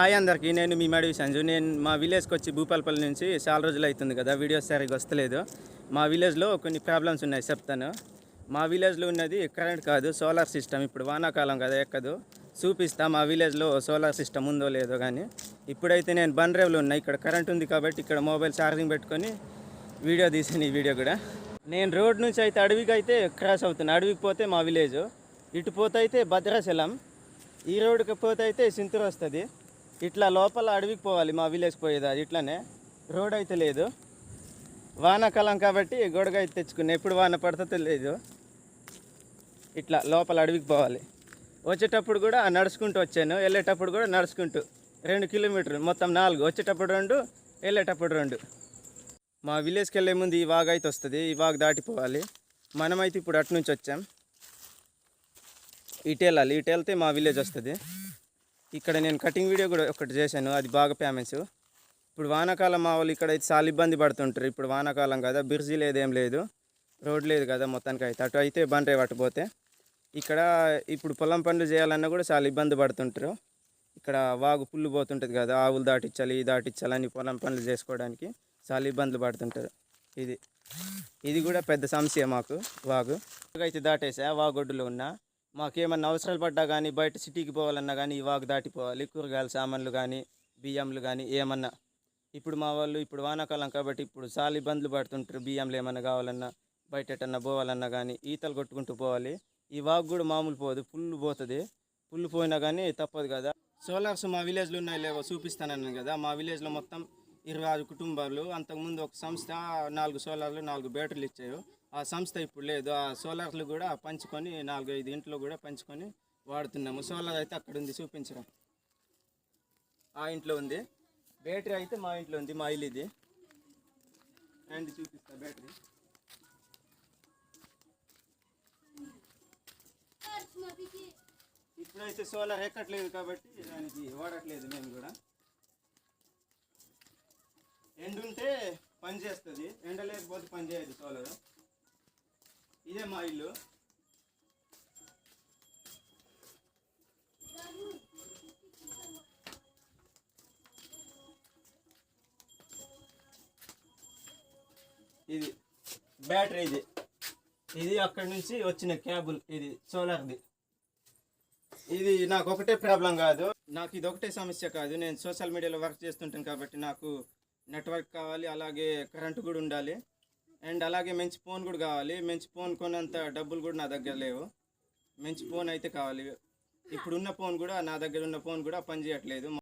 Hi అందరికీ నేను మీ మడివి సంజు. నేను మా విలేజ్కి వచ్చి భూపాలపల్లి నుంచి చాలా రోజులు అవుతుంది కదా వీడియోస్ సరిగ్గా వస్తలేదు. మా విలేజ్లో కొన్ని ప్రాబ్లమ్స్ ఉన్నాయి చెప్తాను. మా విలేజ్లో ఉన్నది కరెంట్ కాదు సోలార్ సిస్టమ్. ఇప్పుడు వానాకాలం కదా ఎక్కదు. చూపిస్తా మా విలేజ్లో సోలార్ సిస్టమ్ ఉందో లేదో కానీ ఇప్పుడైతే నేను బండ్రేవులో ఉన్నా ఇక్కడ కరెంట్ ఉంది కాబట్టి ఇక్కడ మొబైల్ ఛార్జింగ్ పెట్టుకొని వీడియో తీసాను ఈ వీడియో కూడా. నేను రోడ్ నుంచి అయితే అడవికి అయితే క్రాస్ అవుతున్నా. అడవికి పోతే మా విలేజ్. ఇటు పోతే అయితే భద్రాచలం. ఈ రోడ్డుకి పోతే అయితే సింతూరు వస్తుంది. ఇట్లా లోపల అడవికి పోవాలి మా విలేజ్ పోయేది అది ఇట్లానే. రోడ్ అయితే లేదు. వానాకాలం కాబట్టి గొడగ అయితే తెచ్చుకున్నా. ఎప్పుడు వాన పడుతుందో లేదు ఇట్లా లోపల అడవికి పోవాలి. వచ్చేటప్పుడు కూడా నడుచుకుంటూ వచ్చాను. వెళ్ళేటప్పుడు కూడా నడుచుకుంటూ. రెండు కిలోమీటర్లు మొత్తం నాలుగు. వచ్చేటప్పుడు రెండు వెళ్ళేటప్పుడు రెండు. మా విలేజ్కి వెళ్ళే ముందు ఈ వాగ్ అయితే వస్తుంది. ఈ వాగ్ దాటిపోవాలి. మనమైతే ఇప్పుడు అటు నుంచి వచ్చాం. ఇటు వెళ్ళాలి. ఇటు వెళ్తే మా విలేజ్ వస్తుంది. ఇక్కడ నేను కటింగ్ వీడియో కూడా ఒకటి చేశాను అది బాగా ఫేమస్ ఇప్పుడు వానాకాలం మా వాళ్ళు ఇక్కడ అయితే చాలా ఇబ్బంది పడుతుంటారు. ఇప్పుడు వానాకాలం కదా బిర్జీ లేదేం లేదు రోడ్ లేదు కదా మొత్తానికి అయితే అటు అయితే బండ్రే పట్టుపోతే ఇక్కడ ఇప్పుడు పొలం పనులు చేయాలన్నా కూడా చాలా ఇబ్బంది పడుతుంటారు. ఇక్కడ వాగు పుల్లు పోతుంటుంది కదా ఆవులు దాటించాలి ఈ దాటించాలి అని పొలం పనులు చేసుకోవడానికి చాలా ఇబ్బందులు పడుతుంటారు. ఇది. ఇది కూడా పెద్ద సమస్య మాకు వాగు. అయితే దాటేసా వాగొడ్డులో ఉన్నా. మాకేమన్నా అవసరాలు పడ్డా కానీ బయట సిటీకి పోవాలన్నా కానీ ఈ వాగు దాటిపోవాలి. కూరగాయల సామాన్లు కానీ బియ్యంలు కానీ ఏమన్నా. ఇప్పుడు మా వాళ్ళు ఇప్పుడు వానాకాలం కాబట్టి ఇప్పుడు చాలా ఇబ్బందులు పడుతుంటారు. బియ్యంలు ఏమన్నా కావాలన్నా బయట ఎటన్నా పోవాలన్నా కానీ ఈతలు కొట్టుకుంటూ పోవాలి. ఈ వాగు కూడా మామూలు పోదు ఫుల్ పోతుంది. ఫుల్ పోయినా కానీ తప్పదు కదా. సోలార్స్ మా విలేజ్లో ఉన్నాయి లేవో చూపిస్తానన్నాను కదా. మా విలేజ్లో మొత్తం ఇరవై ఆరు కుటుంబాలు. అంతకుముందు ఒక సంస్థ నాలుగు సోలార్లు నాలుగు బ్యాటరీలు ఇచ్చాయి ఆ సంస్థ ఇప్పుడు లేదు. ఆ సోలార్లు కూడా పంచుకొని నాలుగు ఐదు ఇంట్లో కూడా పంచుకొని వాడుతున్నాము. సోలార్ అయితే అక్కడ ఉంది చూపించడం ఆ ఇంట్లో ఉంది. బ్యాటరీ అయితే మా ఇంట్లో ఉంది మా ఇల్లు ఇది. అండ్ చూపిస్తా బ్యాటరీ. ఇప్పుడైతే సోలార్ ఎక్కట్లేదు కాబట్టి దానికి వాడట్లేదు మేము కూడా. ఎండుంటే పనిచేస్తుంది పని చేస్తుంది. ఎండ లేకపోతే పని చేయదు సోలార్. ఇదే మా ఇల్లు. ఇది బ్యాటరీ ఇది. ఇది అక్కడి నుంచి వచ్చిన కేబుల్ ఇది సోలార్ది. ఇది నాకు ఒకటే ప్రాబ్లం కాదు. నాకు ఇది ఒకటే సమస్య కాదు. నేను సోషల్ మీడియాలో వర్క్ చేస్తుంటాను కాబట్టి నాకు నెట్వర్క్ కావాలి అలాగే కరెంటు కూడా ఉండాలి. అండ్ అలాగే మంచి ఫోన్ కూడా కావాలి. మంచి ఫోన్ కొన్నంత డబ్బులు కూడా నా దగ్గర లేవు. మంచి ఫోన్ అయితే కావాలి. ఇప్పుడున్న ఫోన్ కూడా నా దగ్గర ఉన్న ఫోన్ కూడా పనిచేయట్లేదు